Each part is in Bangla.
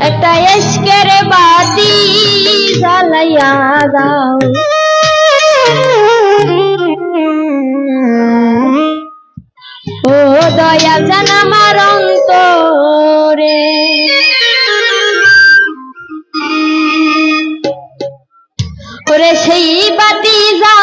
একটা এসকের বাতি জ্বালাইয়া দাও। ও দয়া জান আমার অন্তরে। ওরে সেই বাতি যা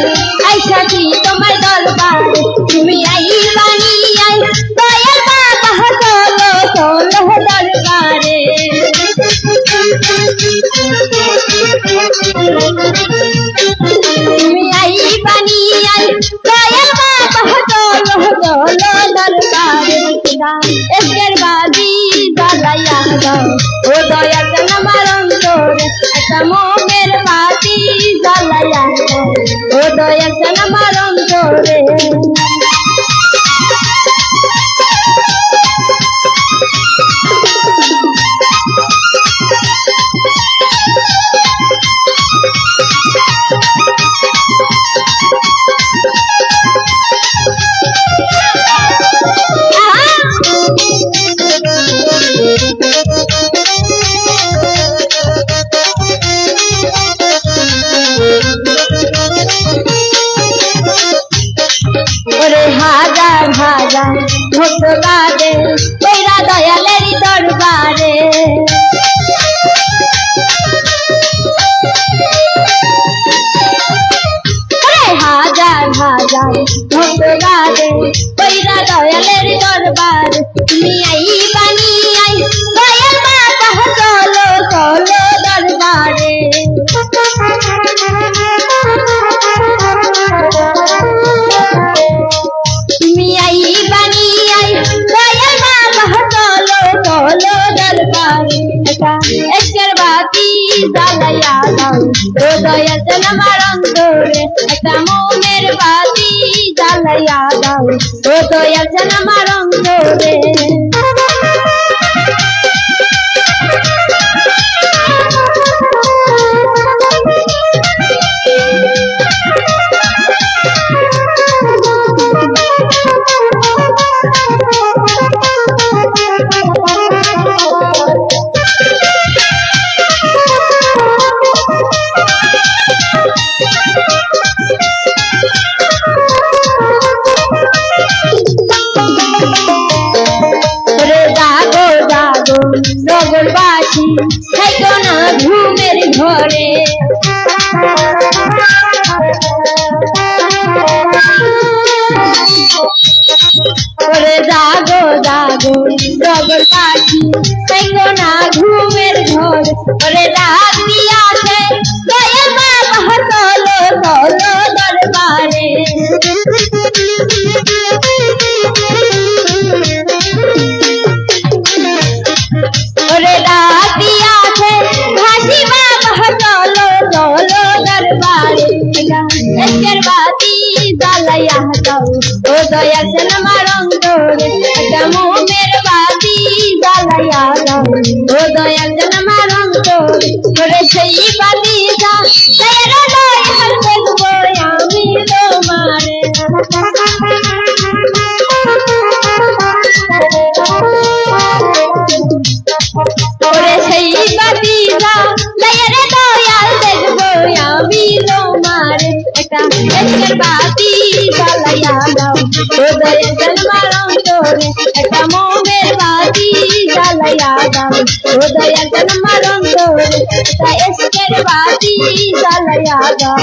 গন্ডাহিতে আইসাছি তোমার দরবারে। তুমি আই বানি আই দয়াল বাবা চলো চলো দরবারে। তুমি আই বানি আই দয়াল বাবা চলো চলো দরবারে। এসকের বাদি জ্বালাইয়া দাও। ও দয়াল জান আমার অন্তরে একটা দয়াল জান আমার অন্তরে হাজার হাজার ভক্ত বাদে ওইরা দয়ালেরই দরবারে। হাজার হাজার ভক্ত বাদে ওইরা দয়ালের দরবার। তুমি আই জ্বালাইয়া দাও দয়াল জান আমার অন্তরে একটা মোমের বাতি জ্বালাইয়া দাও। দয়াল জান আমার অন্তরে দাও ও দয়া আমার অন্তরে একটা মোমের বাতি জ্বালাইয়া দাও। ও দয়া আমার অন্তরে ওরে সেই বাতি যা দেখব আমি তোমারে। ওরে সেই বাতি যা দয়াল দেখব আমি তোমার। একটা এসকের হৃদয়ে জন্মার অন্তরে একটা মোমের বাতি জ্বালাইয়া দাও হৃদয়ে জন্মার অন্তরে একটা এসকের বাতি জ্বালাইয়া দাও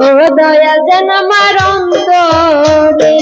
ও দয়াল যেন আমার অন্তরে।